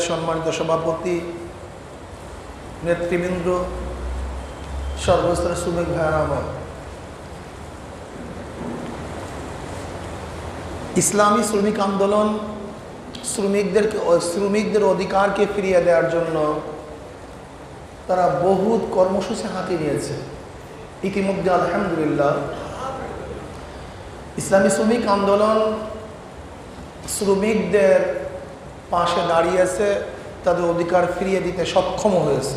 সম্মানিত সভাপতি, নেতৃবৃন্দ, সর্বস্তরের শ্রমিক ভাইয়ের আমার। ইসলামী শ্রমিক আন্দোলন শ্রমিকদেরকে, শ্রমিকদের অধিকারকে ফিরিয়ে দেওয়ার জন্য তারা বহুত কর্মসূচি হাতে নিয়েছে। ইতিমধ্যে আলহামদুলিল্লাহ ইসলামী শ্রমিক আন্দোলন শ্রমিকদের পাশে দাঁড়িয়েছে তাদের অধিকার ফিরিয়ে দিতে সক্ষম হয়েছে।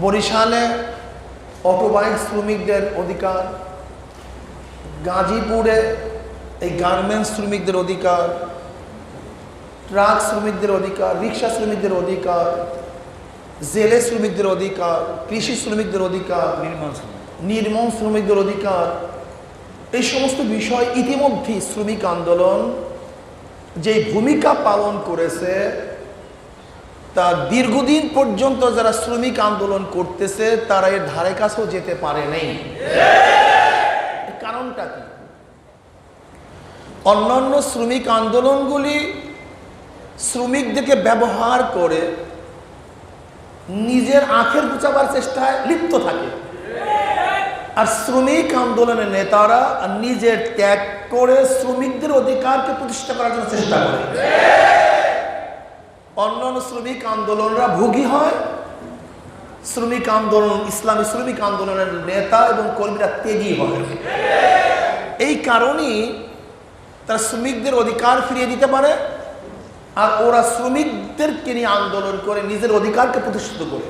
বরিশালে অটোবাইক শ্রমিকদের অধিকার গাজীপুরে এই গার্মেন্টস শ্রমিকদের অধিকার ট্রাক শ্রমিকদের অধিকার রিক্সা শ্রমিকদের অধিকার জেলে শ্রমিকদের অধিকার কৃষি শ্রমিকদের অধিকার নির্মাণ নির্মম শ্রমিকদের অধিকার এই সমস্ত বিষয় ইতিমধ্যেই শ্রমিক আন্দোলন যে ভূমিকা পালন করেছে, তা দীর্ঘদিন পর্যন্ত যারা শ্রমিক আন্দোলন করতেছে, তারা এর ধারে কাছেও যেতে পারে নেই। কারণটা কি? অন্যান্য শ্রমিক আন্দোলনগুলি শ্রমিকদেরকে ব্যবহার করে নিজের আখের গুচাবার চেষ্টায় লিপ্ত থাকে। আর শ্রমিক আন্দোলনের নেতারা নিজের ত্যাগ করে শ্রমিকদের অধিকারকে প্রতিষ্ঠা করার জন্য চেষ্টা করে। অন্যান্য শ্রমিক আন্দোলনরা ভোগী হয়। শ্রমিক আন্দোলন, ইসলামী শ্রমিক আন্দোলনের নেতা এবং কর্মীরা ত্যাগী হয়। এই কারণেই তারা শ্রমিকদের অধিকার ফিরিয়ে দিতে পারে আর ওরা শ্রমিকদেরকে নিয়ে আন্দোলন করে, নিজের অধিকারকে প্রতিষ্ঠিত করে।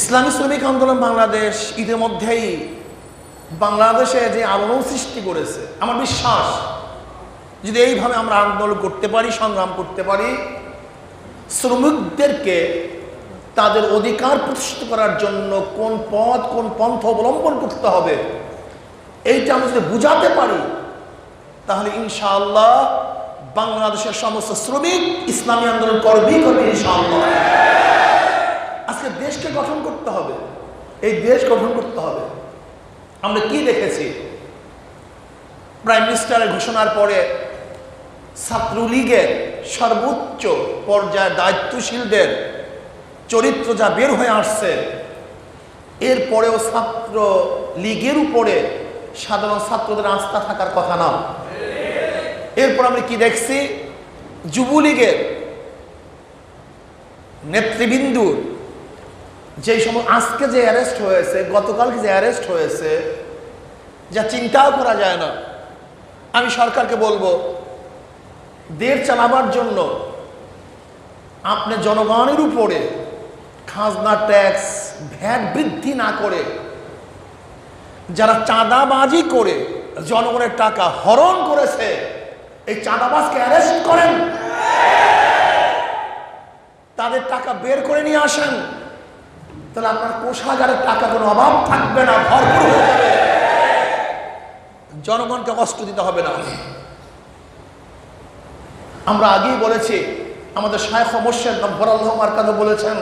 ইসলামী শ্রমিক আন্দোলন বাংলাদেশ ইতিমধ্যেই বাংলাদেশে যে আলোড়ন সৃষ্টি করেছে, আমার বিশ্বাস, যদি এইভাবে আমরা আন্দোলন করতে পারি, সংগ্রাম করতে পারি, শ্রমিকদেরকে তাদের অধিকার প্রতিষ্ঠিত করার জন্য কোন পথ, কোন পন্থ অবলম্বন করতে হবে, এইটা আমরা যদি বুঝাতে পারি, তাহলে ইনশাআল্লাহ বাংলাদেশের সমস্ত শ্রমিক ইসলামী আন্দোলন করবেই করবে ইনশাআল্লাহ। আজকে দেশকে গঠন করতে হবে, এই দেশ গঠন করতে হবে। আমরা কি দেখেছি? প্রাইম মিনিস্টারের ঘোষণার পরে ছাত্রলীগের সর্বোচ্চ পর্যায়ের দায়িত্বশীলদের চরিত্র যা বের হয়ে আসছে এরপরেও ছাত্র লীগের উপরে সাধারণ ছাত্রদের আস্থা থাকার কথা না। এরপর আমরা কি দেখছি? যুবলীগের নেতৃবৃন্দুর যেই সময় আজকে যে অ্যারেস্ট হয়েছে, গতকালকে যে অ্যারেস্ট হয়েছে, যা চিন্তাও করা যায় না। আমি সরকারকে বলব, দেশ চালাবার জন্য আপনি জনগণের উপরে খাজনা ট্যাক্স ভ্যাট বৃদ্ধি না করে, যারা চাঁদাবাজি করে জনগণের টাকা হরণ করেছে, এই চাঁদাবাজকে অ্যারেস্ট করেন। তাদের টাকা বের করে নিয়ে আসেন। তাহলে আপনার কোষাগারের টাকা কোনো অভাব থাকবে না, ভরপুর হয়ে যাবে। জনগণকে কষ্ট দিতে হবে না। আমরা আগেই বলেছি, আমাদের শায়খ মোর্শেদ নব্বরাল্লাহ মার্কাদও বলেছেন,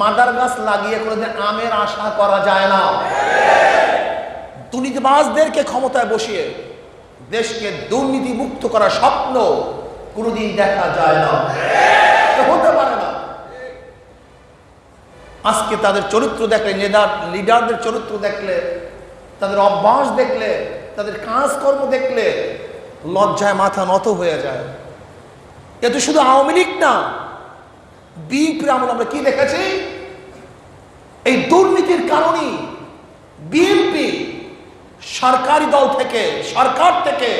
মাদার গাছ লাগিয়ে কোনোদিন আমের আশা করা যায় না। দুর্নীতিবাজদেরকে ক্ষমতায় বসিয়ে দেশকে দুর্নীতি মুক্ত করার স্বপ্ন কোনোদিন দেখা যায় না। হতে পারে আজকে তাদের চরিত্র দেখলে, নেদার, লিডারদের চরিত্র দেখলে, তাদের অভ্যাস দেখলে, তাদের কাজকর্ম দেখলে লজ্জায় মাথা নত হয়ে যায়। এ তো শুধু আওয়ামী লীগ না, বিএনপির আমল আমরা কি দেখেছি? এই দুর্নীতির কারণেই বিএনপি সরকারি দল থেকে, সরকার থেকে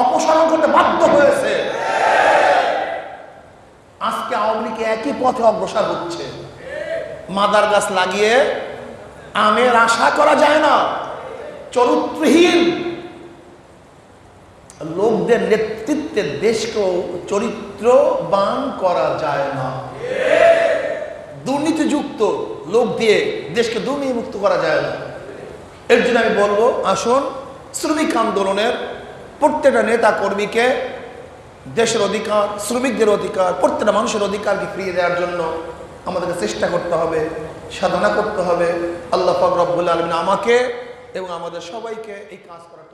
অপসারণ করতে বাধ্য হয়েছে। আজকে আওয়ামী লীগ একই পথে অগ্রসর হচ্ছে। মাদার গাছ লাগিয়ে আমের আশা করা যায় না। চরিত্রহীন। লোকদের নেতৃত্বে দেশকেও চরিত্রবান করা যায় না। দুর্নীতিযুক্ত লোক দিয়ে দেশকে দুর্নীতিমুক্ত করা যায় না। এর জন্য আমি বলব, আসুন, শ্রমিক আন্দোলনের প্রত্যেকটা নেতা কর্মীকে দেশের অধিকার, শ্রমিকদের অধিকার, প্রত্যেকটা মানুষের অধিকারকে ফিরিয়ে দেওয়ার জন্য আমাদেরকে চেষ্টা করতে হবে, সাধনা করতে হবে। আল্লাহ পাক আলমিন আমাকে এবং আমাদের সবাইকে এই কাজ করার